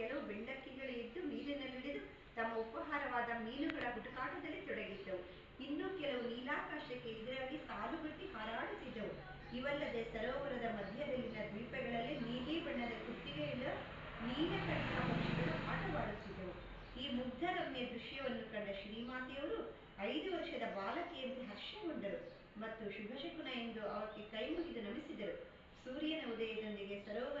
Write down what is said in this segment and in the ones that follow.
ಕೆಲವು ಬೆಳ್ಳಕ್ಕಿಗಳು ಎದ್ದು ನೀರಿನಲ್ಲಿಳಿದು ತಮ್ಮ ಉಪಹಾರವಾದ ಮೀನುಗಳ ಹುಡುಕಾಟದಲ್ಲಿ ತೊಡಗಿದ್ದವು. ಇನ್ನೂ ಕೆಲವು ನೀಲಾಕಾಶಕ್ಕೆ ಎದುರಾಗಿ ಸಾಲುಗಟ್ಟಿ ಹಾರಾಡುತ್ತಿದ್ದವು. ಇವಲ್ಲದೆ ಸರೋವರದ ಮಧ್ಯದಲ್ಲಿನ ದ್ವೀಪಗಳಲ್ಲಿ ನೀಲಿ ಬಣ್ಣದ ಕುತ್ತಿಗೆಯುಳ್ಳ ನೀಲಕಂಠ ಪಕ್ಷಿಗಳು ಆಟವಾಡುತ್ತಿದ್ದವು. ಈ ಮುಗ್ಧರಮ್ಯ ದೃಶ್ಯವನ್ನು ಕಂಡ ಶ್ರೀಮಾತೆಯವರು ಐದು ವರ್ಷದ ಬಾಲಕಿಯಂತೆ ಹರ್ಷಗೊಂಡರು ಮತ್ತು ಶುಭಶಕುನ ಎಂದು ಅವಕ್ಕೆ ಕೈ ಮುಗಿದು ನಮಿಸಿದರು. ಸೂರ್ಯನ ಉದಯದೊಂದಿಗೆ ಮೇಲೇಳುತ್ತಾ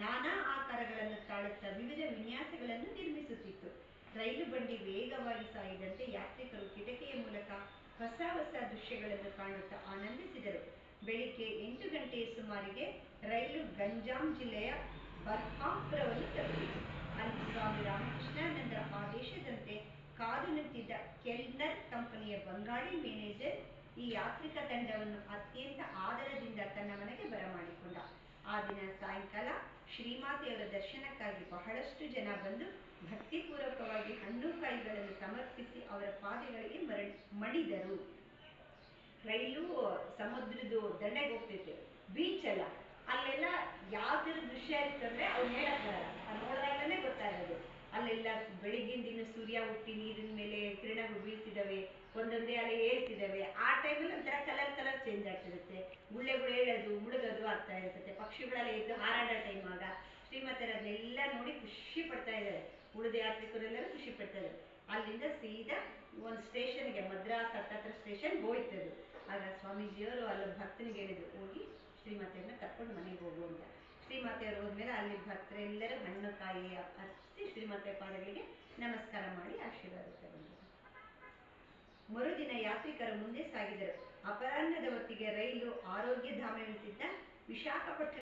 ನಾನಾ ಆಕಾರಗಳನ್ನು ತಾಳುತ್ತಾ ವಿವಿಧ ವಿನ್ಯಾಸಗಳನ್ನು ನಿರ್ಮಿಸುತ್ತಿತ್ತು. ರೈಲು ಬಂಡಿ ವೇಗವಾಗಿ ಸಾಯಿದಂತೆ ಯಾತ್ರಿಕರು ಕಿಟಕಿಯ ಮೂಲಕ ಹೊಸ ಹೊಸ ದೃಶ್ಯಗಳನ್ನು ಕಾಣುತ್ತಾ ಆನಂದಿಸಿದರು. ಬೆಳಿಗ್ಗೆ ಎಂಟು ಗಂಟೆಯ ಸುಮಾರಿಗೆ ರೈಲು ಗಂಜಾಂ ಜಿಲ್ಲೆಯ ಬರ್ಹಾಂಪುರವನ್ನು ತಲುಪಿತು. ಅಲ್ಲಿ ಸ್ವಾಮಿ ರಾಮಕೃಷ್ಣಾನಂದರ ಆದೇಶದಂತೆ ಕಾದು ನಿಂತಿದ್ದ ಕೆಲ್ನರ್ ಕಂಪನಿಯ ಬಂಗಾಳಿ ಮ್ಯಾನೇಜರ್ ಈ ಯಾತ್ರಿಕ ತಂಡವನ್ನು ಅತ್ಯಂತ ಆದರದಿಂದ ತನ್ನ ಮನೆಗೆ ಬರಮಾಡಿಕೊಂಡ. ದಿನ ಸಾಯಂಕಾಲ ಶ್ರೀಮಾತೆಯವರ ದರ್ಶನಕ್ಕಾಗಿ ಬಹಳಷ್ಟು ಜನ ಬಂದು ಭಕ್ತಿಪೂರ್ವಕವಾಗಿ ಹಣ್ಣು ಕಾಯಿಗಳನ್ನು ಸಮರ್ಪಿಸಿ ಅವರ ಪಾದಗಳಿಗೆ ಮಣಿದರು. ರೈಲು, ಸಮುದ್ರದ್ದು ದಂಡೆಗೆ ಹೋಗ್ತೈತೆ ಬೀಚ್ ಅಲ್ಲ, ಅಲ್ಲೆಲ್ಲ ಯಾವ್ದ್ರ ದೃಶ್ಯ ಇರ್ತಂದ್ರೆ ಅವ್ರು ಹೇಳಕ್ ಬರಲ್ಲ ಅದು ನೋಡಿದಾಗಲೇ ಗೊತ್ತಾಗೋದು. ಅಲ್ಲೆಲ್ಲ ಬೆಳಿಗ್ಗಿನ ದಿನ ಸೂರ್ಯ ಹುಟ್ಟಿ ನೀರಿನ ಮೇಲೆ ಕಿರಣಗಳು ಬೀಳ್ತಿದ್ದಾವೆ, ಒಂದೊಂದೇ ಅಲೆ ಹೇಳ್ತಿದ್ದಾವೆ ಆ ಟೈಮಲ್ಲಿ ಒಂಥರ ಕಲರ್ ಕಲರ್ ಚೇಂಜ್ ಆಗ್ತಿರುತ್ತೆ. ಗುಳ್ಳೆಗಳು ಏಳೋದು ಮುಳುಗೋದು ಆಗ್ತಾ ಇರ್ತದೆ ಪಕ್ಷಿಗಳೆಲ್ಲ ಎದ್ದು ಹಾರಾಡೋ ಟೈಮ್ ಆಗ ಶ್ರೀಮತಿಯರ ನೋಡಿ ಖುಷಿ ಪಡ್ತಾ ಇದ್ದಾರೆ. ಉಳಿದ ಯಾತ್ರಿಕರೆಲ್ಲರೂ ಖುಷಿ ಪಡ್ತಾ ಅಲ್ಲಿಂದ ಸೀದಾ ಒಂದು ಸ್ಟೇಷನ್ಗೆ ಮದ್ರಾಸ್ ಹತ್ತತ್ರ ಸ್ಟೇಷನ್ ಹೋಯ್ತದು. ಆಗ ಸ್ವಾಮೀಜಿಯವರು ಅಲ್ಲಿ ಭಕ್ತನಿಗೆ ಹೇಳಿದ್ರು, ಹೋಗಿ ಶ್ರೀಮಾತೆಯವ್ರನ್ನ ಕರ್ಕೊಂಡು ಮನೆಗೆ ಹೋಗು ಅಂತ. ಶ್ರೀಮಾತೆಯವರು ಹೋದ್ಮೇಲೆ ಅಲ್ಲಿ ಭಕ್ತರೆಲ್ಲರೂ ಹಣ್ಣು ಕಾಯಿ ಹಚ್ಚಿ ಶ್ರೀಮಾತೆ ಪಾದಗಳಿಗೆ ನಮಸ್ಕಾರ ಮಾಡಿ ಆಶೀರ್ವಾದ ತಗೊಂಡರು ಮರುದಿನ ಯಾತ್ರಿಕರು ಮುಂದೆ ಸಾಗಿದರು. ಅಪರಾಹ್ನದ ಹೊತ್ತಿಗೆ ರೈಲು ಆರೋಗ್ಯ Me